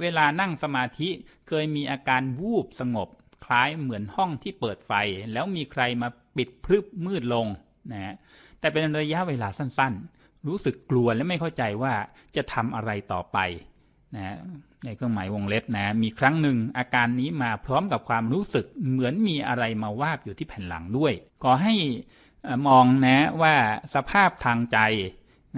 เวลานั่งสมาธิเคยมีอาการวูบสงบ คล้ายเหมือนห้องที่เปิดไฟ แล้วมีใครมาปิดพรึบมืดลงนะแต่เป็นระยะเวลาสั้นๆ รู้สึกกลัวและไม่เข้าใจว่าจะทำอะไรต่อไปนะในเครื่องหมายวงเล็บนะ มีครั้งหนึ่งอาการนี้มาพร้อมกับความรู้สึกเหมือนมีอะไรมาวาบอยู่ที่แผ่นหลังด้วย ขอให้มองนะว่าสภาพทางใจ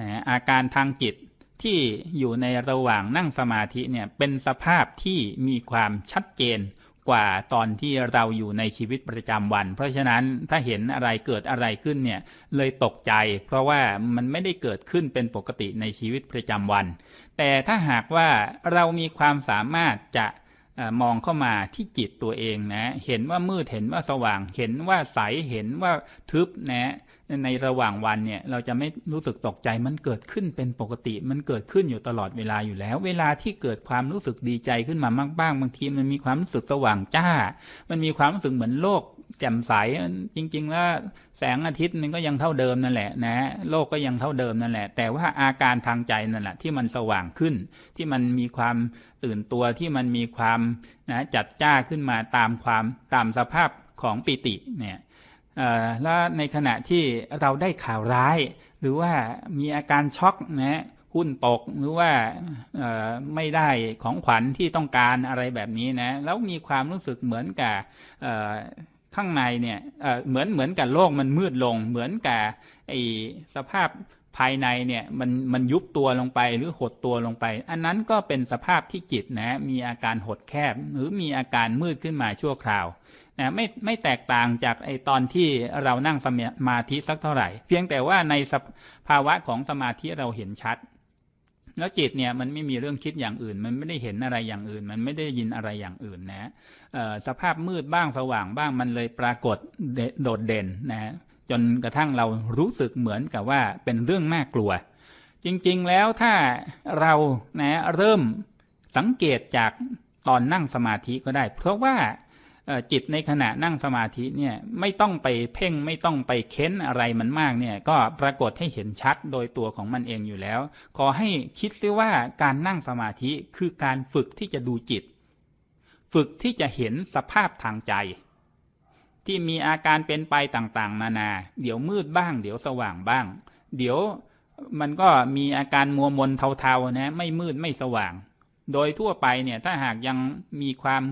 นะอาการทางจิต ที่อยู่ในระหว่างนั่งสมาธิเนี่ยเป็นสภาพที่มีความชัดเจนกว่าตอนที่เราอยู่ในชีวิตประจำวัน เพราะฉะนั้นถ้าเห็นอะไรเกิดอะไรขึ้นเนี่ยเลยตกใจ เพราะว่ามันไม่ได้เกิดขึ้นเป็นปกติในชีวิตประจำวัน แต่ถ้าหากว่าเรามีความสามารถจะ มองเข้ามาที่จิตตัวเองนะ เห็นว่ามืดเห็นว่าสว่าง เห็นว่าใสเห็นว่าทึบนะ ในระหว่างวันเนี่ยเราจะไม่รู้สึกตกใจมันเกิดขึ้นเป็นปกติ มันเกิดขึ้นอยู่ตลอดเวลาอยู่แล้ว เวลาที่เกิดความรู้สึกดีใจขึ้นมามากบ้างบางทีมันมีความรู้สึกสว่างจ้า มันมีความรู้สึกเหมือนโลก แจ่มใสจริง ๆ แล้วแสงอาทิตย์มันก็ยังเท่าเดิมนั่นแหละนะโลกก็ยังเท่าเดิมนั่นแหละ แต่ว่าอาการทางใจนั่นแหละที่มันสว่างขึ้น ที่มันมีความตื่นตัวที่มันมีความนะจัดจ้าขึ้นมาตามความตามสภาพของปิติเนี่ยแล้วในขณะที่เราได้ข่าวร้าย หรือว่ามีอาการช็อกนะหุ้นตกหรือว่าไม่ได้ของขวัญที่ต้องการอะไรแบบนี้นะแล้วมีความรู้สึกเหมือนกับ ข้างในเนี่ยเหมือนเหมือนกับโลกมันมืดลง เหมือนกับไอสภาพภายในเนี่ยมันมันยุบตัวลงไปหรือหดตัวลงไป อันนั้นก็เป็นสภาพที่จิตนะมีอาการหดแคบหรือมีอาการมืดขึ้นมาชั่วคราวนะไม่ไม่แตกต่างจากไอตอนที่เรานั่งสมาธิสักเท่าไหร่ เพียงแต่ว่าในสภาวะของสมาธิเราเห็นชัด แล้วจิตเนี่ยมันไม่มีเรื่องคิดอย่างอื่น มันไม่ได้เห็นอะไรอย่างอื่น มันไม่ได้ยินอะไรอย่างอื่นนะสภาพมืดบ้างสว่างบ้างมันเลยปรากฏโดดเด่นนะจนกระทั่งเรารู้สึกเหมือนกับว่าเป็นเรื่องน่ากลัว จริงๆแล้วถ้าเรานะเริ่มสังเกตจากตอนนั่งสมาธิก็ได้ เพราะว่า จิตในขณะนั่งสมาธิเนี่ยไม่ต้องไปเพ่งไม่ต้องไปเค้นอะไรมันมากเนี่ยก็ปรากฏให้เห็นชัดโดยตัวของมันเองอยู่แล้ว ขอให้คิดซิว่าการนั่งสมาธิคือการฝึกที่จะดูจิต ฝึกที่จะเห็นสภาพทางใจ ที่มีอาการเป็นไปต่างๆ นานา เดี๋ยวมืดบ้าง เดี๋ยวสว่างบ้าง เดี๋ยวมันก็มีอาการมัวมนเทาๆนะไม่มืดไม่สว่าง โดยทั่วไปเนี่ยถ้าหากยังมีความ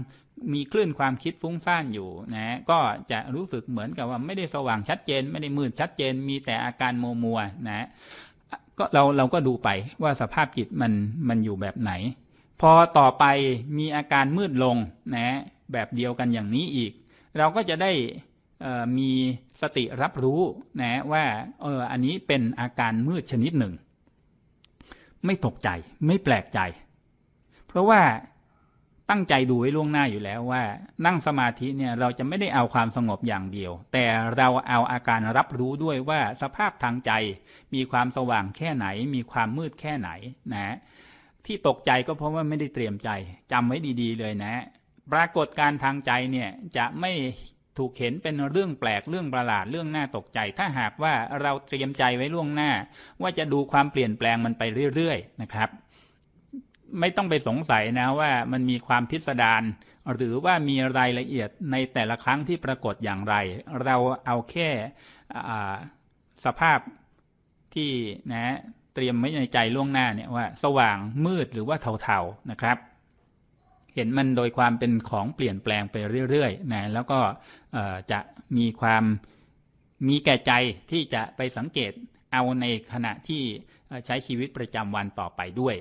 มีคลื่นความคิดฟุ้งซ่านอยู่นะก็จะรู้สึกเหมือนกับว่าไม่ได้สว่างชัดเจน ไม่ได้มืดชัดเจน มีแต่อาการโมวมัวนะก็เราเราก็ดูไปว่าสภาพจิตมันมันอยู่แบบไหน พอต่อไปมีอาการมืดลงนะแบบเดียวกันอย่างนี้อีก เราก็จะได้มีสติรับรู้นะว่าเอออันนี้เป็นอาการมืดชนิดหนึ่ง ไม่ตกใจไม่แปลกใจ เพราะว่า ตั้งใจดูไว้ล่วงหน้าอยู่แล้วว่า นั่งสมาธิเนี่ยเราจะไม่ได้เอาความสงบอย่างเดียว แต่เราเอาอาการรับรู้ด้วยว่าสภาพทางใจ มีความสว่างแค่ไหน มีความมืดแค่ไหนนะที่ตกใจก็เพราะว่าไม่ได้เตรียมใจจำไว้ดีๆเลยนะ ปรากฏการทางใจเนี่ยจะไม่ถูกเห็นเป็นเรื่องแปลกเรื่องประหลาดเรื่องน่าตกใจ ถ้าหากว่าเราเตรียมใจไว้ล่วงหน้า ว่าจะดูความเปลี่ยนแปลงมันไปเรื่อยๆนะครับ ไม่ต้องไปสงสัยนะว่ามันมีความพิสดารหรือว่ามีรายละเอียดในแต่ละครั้งที่ปรากฏอย่างไร เราเอาแค่สภาพที่นะเตรียมไว้ในใจล่วงหน้าเนี่ยว่าสว่างมืดหรือว่าเทาๆนะครับ เห็นมันโดยความเป็นของเปลี่ยนแปลงไปเรื่อยๆนะแล้วก็จะมีความมีแก่ใจที่จะไปสังเกตเอาในขณะที่ใช้ชีวิตประจำวันต่อไปด้วย